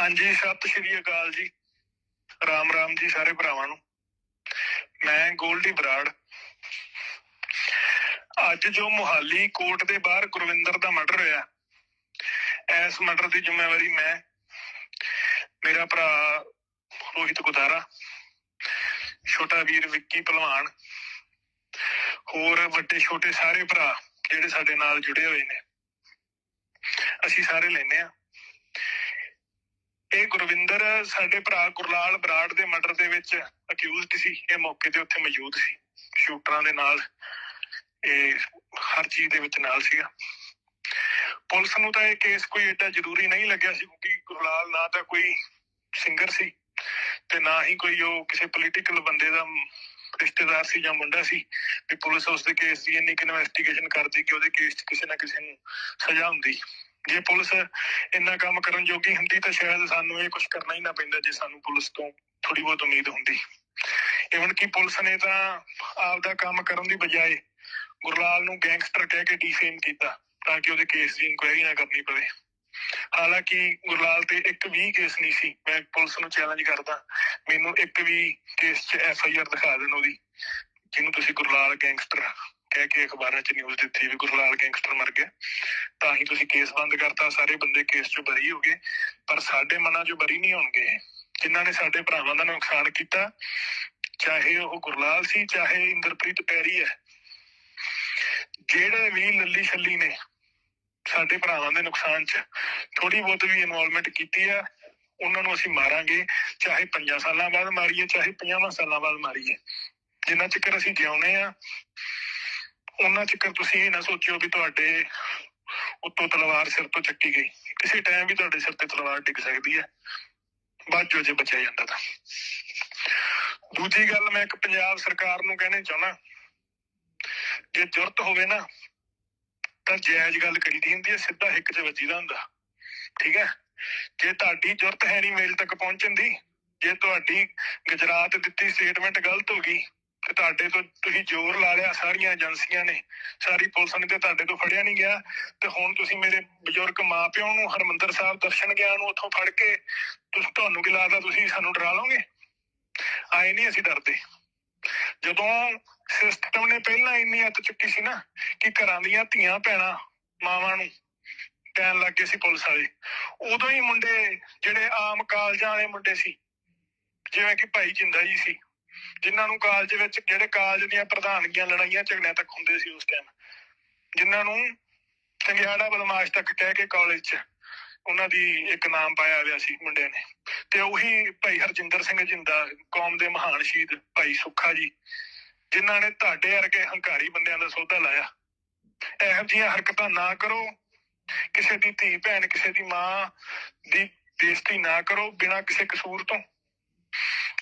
ਹਾਂਜੀ, ਸਤਿ ਸ਼੍ਰੀ ਅਕਾਲ ਜੀ। ਰਾਮ ਰਾਮ ਜੀ ਸਾਰੇ ਭਰਾਵਾਂ ਨੂੰ। ਮੈਂ ਗੋਲਡੀ ਬਰਾੜ। ਅੱਜ ਜੋ ਮੁਹਾਲੀ ਕੋਰਟ ਦੇ ਬਾਹਰ ਗੁਰਵਿੰਦਰ ਦਾ ਮਰਡਰ ਹੋਇਆ ਇਸ ਮਰਡਰ ਦੀ ਜ਼ਿੰਮੇਵਾਰੀ ਮੈਂ, ਮੇਰਾ ਭਰਾ ਰੋਹਿਤ ਗੁਦਾਰਾ, ਛੋਟਾ ਵੀਰ ਵਿੱਕੀ ਪਹਿਲਵਾਨ, ਹੋਰ ਵੱਡੇ ਛੋਟੇ ਸਾਰੇ ਭਰਾ ਜਿਹੜੇ ਸਾਡੇ ਨਾਲ ਜੁੜੇ ਹੋਏ ਨੇ। ਅਸੀਂ ਸਾਰੇ ਲੈਨੇ ਆ ਇਹ ਗੁਰਵਿੰਦਰ, ਸਾਡੇ ਭਰਾ ਗੁਰਲਾਲ ਬਰਾੜ ਦੇ ਮਰਡਰ ਦੇ ਵਿੱਚ ਅਕਿਊਜ਼ਡ ਸੀ। ਇਹ ਮੌਕੇ ਤੇ ਉੱਥੇ ਮੌਜੂਦ ਸੀ। ਸ਼ੂਟਰਾਂ ਦੇ ਨਾਲ, ਇਹ ਹਰ ਚੀਜ਼ ਦੇ ਵਿੱਚ ਨਾਲ ਸੀਗਾ। ਪੁਲਿਸ ਨੂੰ ਤਾਂ ਇਹ ਕੇਸ ਕੋਈ ਏਡਾ ਜ਼ਰੂਰੀ ਨਹੀਂ ਲੱਗਿਆ ਸੀ, ਕਿਉਂਕਿ ਗੁਰਲਾਲ ਨਾ ਤਾਂ ਕੋਈ ਸਿੰਗਰ ਸੀ ਤੇ ਨਾ ਹੀ ਕੋਈ ਉਹ ਕਿਸੇ ਪੋਲੀਟੀਕਲ ਬੰਦੇ ਦਾ ਰਿਸ਼ਤੇਦਾਰ ਸੀ ਜਾਂ ਮੁੰਡਾ ਸੀ ਵੀ ਪੁਲਿਸ ਉਸ ਦੇ ਕੇਸ ਦੀ ਇੰਨੀ ਇਨਵੈਸਟੀਗੇਸ਼ਨ ਕਰਦੀ ਕਿ ਉਹਦੇ ਕੇਸ 'ਚ ਕਿਸੇ ਨਾ ਕਿਸੇ ਨੂੰ ਸਜ਼ਾ ਹੁੰਦੀ। ਜੇ ਪੁਲਿਸ ਇੰਨਾ ਕੰਮ ਕਰਨ ਜੋਗੀ ਹੁੰਦੀ ਤਾਂ ਸ਼ਾਇਦ ਸਾਨੂੰ ਇਹ ਕੁਝ ਕਰਨਾ ਹੀ ਨਾ ਪੈਂਦਾ ਜੇ ਸਾਨੂੰ ਪੁਲਿਸ ਤੋਂ ਥੋੜੀ ਬਹੁਤ ਉਮੀਦ ਹੁੰਦੀ। ਇਵਨ ਕਿ ਪੁਲਿਸ ਨੇ ਤਾਂ ਆਪਦਾ ਕੰਮ ਕਰਨ ਦੀ ਬਜਾਏ ਗੁਰਲਾਲ ਨੂੰ ਗੈਂਗਸਟਰ ਕਹਿ ਕੇ ਡੀਫੇਮ ਕੀਤਾ ਤਾਂ ਕਿ ਉਹਦੇ ਕੇਸ ਦੀ ਇਨਕੁਆਇਰੀ ਨਾ ਕਰਨੀ ਪਵੇ। ਹਾਲਾਂਕਿ ਗੁਰਲਾਲ ਤੇ ਇੱਕ ਵੀ ਕੇਸ ਨਹੀਂ ਸੀ। ਮੈਂ ਪੁਲਿਸ ਨੂੰ ਚੈਲੰਜ ਕਰਦਾ, ਮੈਨੂੰ ਇੱਕ ਵੀ ਕੇਸ 'ਚ ਐਫ ਆਈ ਆਰ ਦਿਖਾ ਦੇਣ ਉਹਦੀ, ਜਿਹਨੂੰ ਤੁਸੀਂ ਗੁਰਲਾਲ ਗੈਂਗਸਟਰ ਕਹਿ ਕੇ ਅਖਬਾਰਾਂ 'ਚ ਨਿਊਜ਼ ਦਿੱਤੀ ਵੀ ਗੁਰਲਾਲ ਗੈਂਗਸਟਰ ਮਰ ਗਿਆ। ਤਾਂ ਹੀ ਤੁਸੀਂ ਕੇਸ ਬੰਦ ਕਰਤਾ, ਸਾਰੇ ਬੰਦੇ ਕੇਸ 'ਚੋਂ ਬਰੀ ਹੋ ਗਏ। ਪਰ ਸਾਡੇ ਮਨਾਂ 'ਚੋਂ ਬਰੀ ਨਹੀਂ ਹੋਣਗੇ। ਜਿਨ੍ਹਾਂ ਨੇ ਸਾਡੇ ਭਰਾਵਾਂ ਦਾ ਨੁਕਸਾਨ ਕੀਤਾ, ਚਾਹੇ ਉਹ ਗੁਰਲਾਲ ਸੀ, ਚਾਹੇ ਇੰਦਰਪ੍ਰੀਤ ਪੈਰੀ ਹੈ। ਜਿਹੜੇ ਵੀ ਲੱਲੀ ਛੱਲੀ ਨੇ ਸਾਡੇ ਭਰਾਵਾਂ ਦੇ ਨੁਕਸਾਨ 'ਚ ਥੋੜੀ ਬਹੁਤ ਵੀ ਇਨਵੋਲਵਮੈਂਟ ਕੀਤੀ ਆ, ਉਹਨਾਂ ਨੂੰ ਅਸੀਂ ਮਾਰਾਂਗੇ, ਚਾਹੇ 5 ਸਾਲਾਂ ਬਾਅਦ ਮਾਰੀਏ, ਚਾਹੇ 50 ਸਾਲਾਂ ਬਾਅਦ ਮਾਰੀਏ। ਜਿੰਨਾ ਚਿਰ ਅਸੀਂ ਜਿਉਂਦੇ ਆ ਉਹਨਾਂ ਚਿਰ ਤੁਸੀਂ ਇਹ ਨਾ ਸੋਚਿਓ ਵੀ ਤੁਹਾਡੇ ਉੱਤੋਂ ਤਲਵਾਰ ਸਿਰ ਤੋਂ ਚੱਕੀ ਗਈ। ਕਿਸੇ ਟਾਈਮ ਵੀ ਤੁਹਾਡੇ ਸਿਰ ਤੇ ਤਲਵਾਰ ਡਿੱਗ ਸਕਦੀ ਹੈ। ਬਾਅਦ ਜੇ ਬਚਿਆ ਜਾਂਦਾ ਤਾਂ। ਦੂਜੀ ਗੱਲ ਮੈਂ ਇੱਕ ਪੰਜਾਬ ਸਰਕਾਰ ਨੂੰ ਕਹਿਣਾ ਚਾਹੁੰਦਾ। ਜੇ ਜ਼ਰੂਰਤ ਹੋਵੇ ਨਾ, ਤਾਂ ਜਾਇਜ਼ ਗੱਲ ਕਰੀਦੀ ਹੁੰਦੀ ਹੈ, ਸਿੱਧਾ ਹਿੱਕ 'ਚ ਵੱਜੀਦਾ ਹੁੰਦਾ। ਠੀਕ ਹੈ? ਜੇ ਤੁਹਾਡੀ ਜ਼ਰੂਰਤ ਹੈ ਨਹੀਂ ਮੇਲ ਤੱਕ ਪਹੁੰਚਣ ਦੀ, ਜੇ ਤੁਹਾਡੀ ਗੁਜਰਾਤ ਦਿੱਤੀ ਸਟੇਟਮੈਂਟ ਗਲਤ ਹੋ ਗਈ ਤੇ ਤੁਹਾਡੇ ਤੋਂ ਤੁਸੀਂ ਜ਼ੋਰ ਲਾ ਲਿਆ, ਸਾਰੀਆਂ ਏਜੰਸੀਆਂ ਨੇ। ਸਾਰੀ ਪੁਲਿਸ ਨੇ ਤੇ ਤੁਹਾਡੇ ਤੋਂ ਫੜਿਆ ਨਹੀਂ ਗਿਆ। ਤੇ ਹੁਣ ਤੁਸੀਂ ਮੇਰੇ ਬਜ਼ੁਰਗ ਮਾਪਿਆਂ ਨੂੰ, ਹਰਮੰਦਰ ਸਾਹਿਬ ਦਰਸ਼ਨ ਗਿਆ ਨੂੰ ਉੱਥੋਂ ਫੜ ਕੇ, ਤੁਸੀਂ, ਤੁਹਾਨੂੰ ਕੀ ਲੱਗਦਾ ਤੁਸੀਂ ਸਾਨੂੰ ਡਰਾ ਲਓਗੇ? ਆਏ ਨਹੀਂ ਅਸੀਂ ਡਰਦੇ। ਜਦੋਂ ਸਿਸਟਮ ਨੇ ਪਹਿਲਾਂ ਇੰਨੀ ਹੱਥ ਚੁੱਕੀ ਸੀ ਨਾ ਕਿ ਘਰਾਂ ਦੀਆਂ ਧੀਆਂ ਭੈਣਾਂ ਮਾਵਾਂ ਨੂੰ ਕਹਿਣ ਲੱਗੇ ਸੀ ਪੁਲਿਸ ਵਾਲੇ, ਉਦੋਂ ਹੀ ਮੁੰਡੇ ਜਿਹੜੇ ਆਮ ਕਾਲਜਾਂ ਵਾਲੇ ਮੁੰਡੇ ਸੀ, ਜਿਵੇਂ ਕਿ ਭਾਈ ਜਿੰਦਾ ਜੀ ਸੀ ਜਿਨ੍ਹਾਂ ਨੂੰ ਕਾਲਜ ਵਿੱਚ, ਜਿਹੜੇ ਕਾਲਜ ਦੀਆਂ ਪ੍ਰਧਾਨਗੀਆਂ ਲੜਾਈਆਂ ਝਗੜਿਆਂ ਤੱਕ ਹੁੰਦੇ ਸੀ ਉਸ ਟਾਈਮ ਜਿਨ੍ਹਾਂ ਨੂੰ ਚੰਗਿਆੜਾ ਬਦਮਾਸ਼ ਤੱਕ ਕਹਿ ਕੇ ਕਾਲਜ 'ਚ ਉਹਨਾਂ ਦੀ ਇੱਕ ਨਾਮ ਪਾਇਆ ਹੋਇਆ ਸੀ ਮੁੰਡਿਆਂ ਨੇ। ਤੇ ਉਹੀ ਭਾਈ ਹਰਜਿੰਦਰ ਸਿੰਘ ਜਿੰਦਾ, ਕੌਮ ਦੇ ਮਹਾਨ ਸ਼ਹੀਦ ਭਾਈ ਸੁੱਖਾ ਜੀ, ਜਿਨ੍ਹਾਂ ਨੇ ਤੁਹਾਡੇ ਵਰਗੇ ਹੰਕਾਰੀ ਬੰਦਿਆਂ ਦਾ ਸੌਦਾ ਲਾਇਆ। ਇਹੋ ਜਿਹੀਆਂ ਹਰਕਤਾਂ ਨਾ ਕਰੋ। ਕਿਸੇ ਦੀ ਧੀ ਭੈਣ, ਕਿਸੇ ਦੀ ਮਾਂ ਦੀ ਬੇਇੱਜ਼ਤੀ ਨਾ ਕਰੋ ਬਿਨਾਂ ਕਿਸੇ ਕਸੂਰ ਤੋਂ।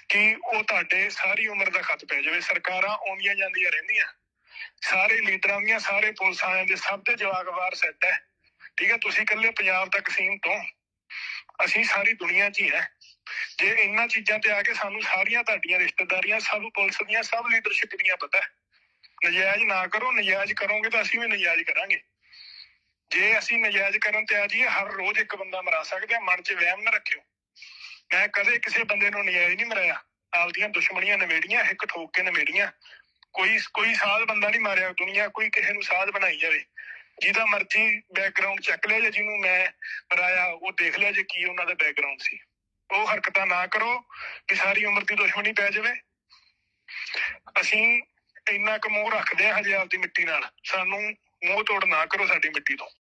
ਕਿ ਉਹ ਤੁਹਾਡੇ ਸਾਰੀ ਉਮਰ ਦਾ ਖਤ ਪੈ ਜਾਵੇ। ਸਰਕਾਰਾਂ ਆਉਂਦੀਆਂ ਜਾਂਦੀਆਂ ਰਹਿੰਦੀਆਂ। ਸਾਰੇ ਲੀਡਰਾਂ ਦੀਆਂ, ਸਾਰੇ ਪੁਲਿਸ ਵਾਲਿਆਂ ਦੇ ਸਭ ਦੇ ਜਵਾਗਵਾਰ ਸੈੱਟ ਹੈ। ਠੀਕ ਹੈ, ਤੁਸੀਂ ਇਕੱਲੇ ਪੰਜਾਬ ਤੱਕ ਸੀਮਤ ਹੋ। ਅਸੀਂ ਸਾਰੀ ਦੁਨੀਆ 'ਚ ਹੀ ਹੈ। ਜੇ ਇਹਨਾਂ ਚੀਜ਼ਾਂ ਤੇ ਆ ਕੇ ਸਾਨੂੰ ਸਾਰੀਆਂ ਤੁਹਾਡੀਆਂ ਰਿਸ਼ਤੇਦਾਰੀਆਂ, ਸਭ ਪੁਲਿਸ ਦੀਆਂ, ਸਭ ਲੀਡਰਸ਼ਿਪ ਦੀਆਂ ਪਤਾ ਹੈ। ਨਜਾਇਜ਼ ਨਾ ਕਰੋ, ਨਜਾਇਜ਼ ਕਰੋਗੇ ਤਾਂ ਅਸੀਂ ਵੀ ਨਜਾਇਜ਼ ਕਰਾਂਗੇ। ਜੇ ਅਸੀਂ ਨਜਾਇਜ਼ ਕਰਨ ਤੇ ਆ ਜਾਈਏ ਹਰ ਰੋਜ਼ ਇੱਕ ਬੰਦਾ ਮਰਾ ਸਕਦੇ ਆ ਮਨ 'ਚ ਵਹਿਮ ਨਾ ਰੱਖਿਓ। ਮੈਂ ਕਦੇ ਕਿਸੇ ਬੰਦੇ ਨੂੰ ਨਜਾਇਜ਼ ਨਹੀਂ ਮਰਾਇਆ ਆਪਦੀਆਂ ਦੁਸ਼ਮਣੀਆਂ ਨਵੇੜੀਆਂ ਇੱਕ ਠੋਕ ਕੇ ਨਵੇੜੀਆਂ। ਕੋਈ ਕੋਈ ਸਾਧ ਬੰਦਾ ਨਹੀਂ ਮਾਰਿਆ ਦੁਨੀਆ, ਕੋਈ ਕਿਸੇ ਨੂੰ ਸਾਧ ਬਣਾਈ ਜਾਵੇ। ਜਿਹਦਾ ਮਰਜ਼ੀ ਬੈਕਗ੍ਰਾਉਂਡ ਚੱਕ ਲਿਆ ਜੇ ਜਿਹਨੂੰ ਮੈਂ ਮਰਾਇਆ, ਉਹ ਦੇਖ ਲਿਆ ਜੇ ਕੀ ਉਹਨਾਂ ਦਾ ਬੈਕਗ੍ਰਾਉਂਡ ਸੀ। ਉਹ ਹਰਕਤਾਂ ਨਾ ਕਰੋ ਕਿ ਸਾਰੀ ਉਮਰ ਦੀ ਦੁਸ਼ਮਣੀ ਪੈ ਜਾਵੇ। ਅਸੀਂ ਇੰਨਾ ਕੁ ਮੋਹ ਰੱਖਦੇ ਹਾਂ ਹਜੇ ਆਪਦੀ ਮਿੱਟੀ ਨਾਲ। ਸਾਨੂੰ ਮੋਹ ਤੋੜ ਨਾ ਕਰੋ ਸਾਡੀ ਮਿੱਟੀ ਤੋਂ।